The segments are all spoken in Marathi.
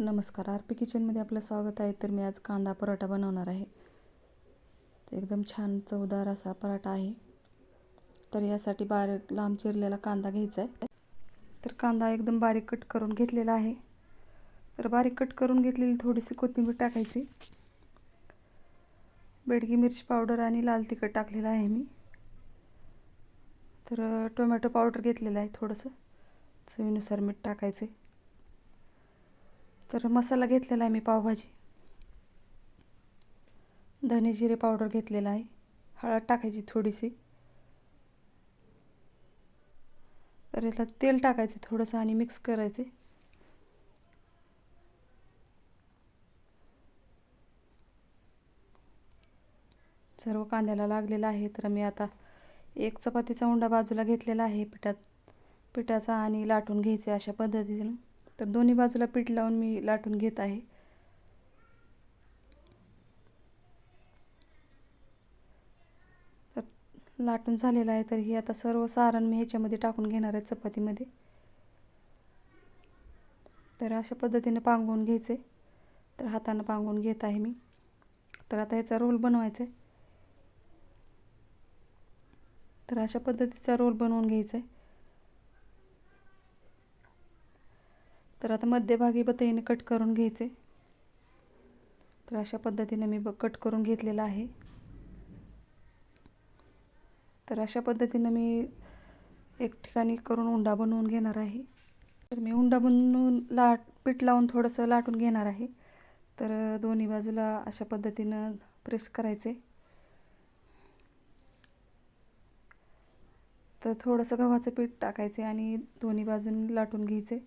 नमस्कार. आर पी किचनमध्ये आपलं स्वागत आहे. तर मी आज कांदा पराठा बनवणार आहे. तर एकदम छान चवदार असा पराठा आहे. तर यासाठी बारीक लांब चिरलेला कांदा घ्यायचा आहे. तर कांदा एकदम बारीक कट करून घेतलेला आहे. तर बारीक कट करून घेतलेली थोडीशी कोथिंबीर टाकायची. बेडगी मिरची पावडर आणि लाल तिखट टाकलेलं आहे मी. तर टोमॅटो पावडर घेतलेलं आहे थोडंसं. चवीनुसार मीठ टाकायचं. आहे तर मसाला घेतलेला आहे मी पावभाजी. धने जिरे पावडर घेतलेला आहे. हळद टाकायची थोडीशी. तर याला तेल टाकायचं थोडंसं आणि मिक्स करायचे. सर्व कांद्याला लागलेला आहे तर मी आता एक चपातीचा उंडा बाजूला घेतलेला आहे पिठात. पिठाचा आणि लाटून घ्यायचे अशा पद्धतीनं. तर दोन्ही बाजूला पीठ लावून मी लाटून घेत आहे. तर लाटून झालेलं आहे तर हे आता सर्व सारण मी ह्याच्यामध्ये टाकून घेणार आहे चपातीमध्ये. तर अशा पद्धतीने पांगवून घ्यायचे. तर हातानं पांगवून घेत आहे मी. तर आता ह्याचा रोल बनवायचा. आहे तर अशा पद्धतीचा रोल बनवून घ्यायचा. आहे तर आता मध्यभागी बतईने कट करून घ्यायचे. तर अशा पद्धतीने मी ब कट करून घेतलेला आहे. तर अशा पद्धतीनं मी एक ठिकाणी करून उंडा बनवून घेणार आहे. तर मी उंडा बनवून लाट पीठ लावून थोडंसं लाटून घेणार आहे. तर दोन्ही बाजूला अशा पद्धतीनं प्रेस करायचे. तर थोडंसं गव्हाचं पीठ टाकायचे आणि दोन्ही बाजून लाटून घ्यायचे.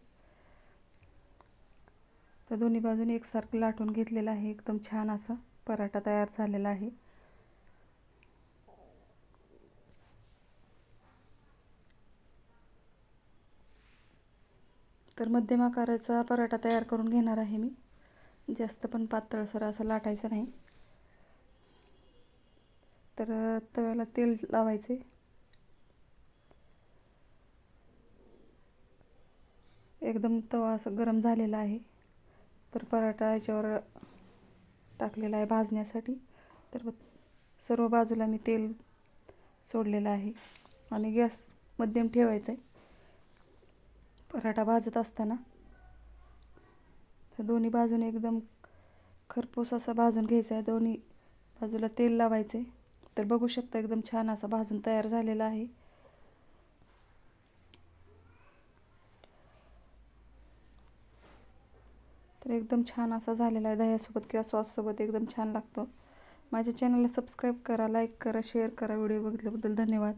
तर दोन्ही बाजूने एकसारखं लाटून घेतलेलं आहे. एकदम छान असा पराठा तयार झालेला आहे. तर मध्यम आकाराचा पराठा तयार करून घेणार आहे मी. जास्त पण पातळसर असं लाटायचं नाही. तर तव्याला तेल लावायचे. एकदम तवा असं गरम झालेला आहे. तर पराठा याच्यावर टाकलेला आहे भाजण्यासाठी. तर सर्व बाजूला मी तेल सोडलेलं आहे आणि गॅस मध्यम ठेवायचा आहे. पराठा भाजत असताना तर दोन्ही बाजूने एकदम खरपूस असा भाजून घ्यायचा आहे. दोन्ही बाजूला तेल लावायचे तर बघू शकता एकदम छान असा भाजून तयार झालेला आहे. तर एकदम छान असा झालेला आहे. दह्यासोबत किंवा सॉससोबत एकदम छान लागतो. माझ्या चॅनलला सबस्क्राईब करा लाईक करा शेअर करा. व्हिडिओ बघितल्याबद्दल धन्यवाद.